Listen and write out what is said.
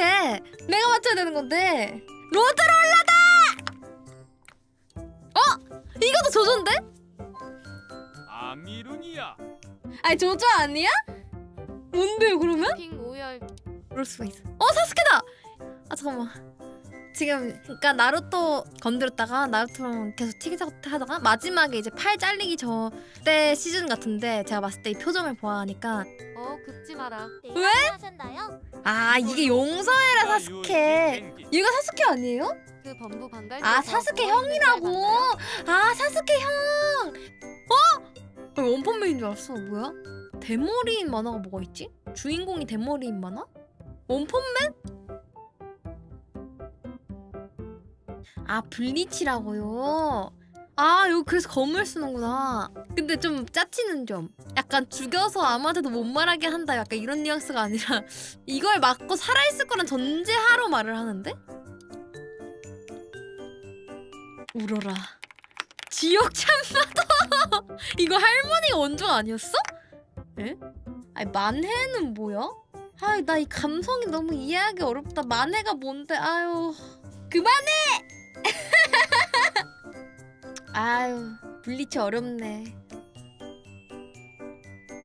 맞춰야 되는 건데 로드롤러다! 어? 이것도 조조인데? 아미룬이야. 아니 조조 아니야? 뭔데요 그러면? 핑 오열 그럴 수가 있어. 어 사스케다. 아 잠깐만. 지금 그러니까 나루토 건드렸다가 나루토랑 계속 티기타기 하다가 마지막에 이제 팔 잘리기 저 때 시즌 같은데 제가 봤을 때 이 표정을 보아하니까 어 긁지 마라 왜? 하셨나요? 아 이게 용서해라 사스케. 얘가 사스케 아니에요? 그 범부 반달 아 사스케 형이라고. 아 사스케 형. 어? 아, 원펀맨인 줄 알았어. 뭐야? 대머리인 만화가 뭐가 있지? 주인공이 대머리인 만화? 원펀맨? 아 블리치라고요. 아 여기 그래서 검을 쓰는구나. 근데 좀 짜치는 점. 약간 죽여서 아무한테도 못 말하게 한다. 약간 이런 뉘앙스가 아니라 이걸 맞고 살아있을 거란 전제하로 말을 하는데? 울어라. 지옥 참마도 이거 할머니가 원조 아니었어? 에? 아니 만해는 뭐야? 아이 나이 감성이 너무 이해하기 어렵다. 만해가 뭔데? 아유 그만해. 아유 블리치 어렵네.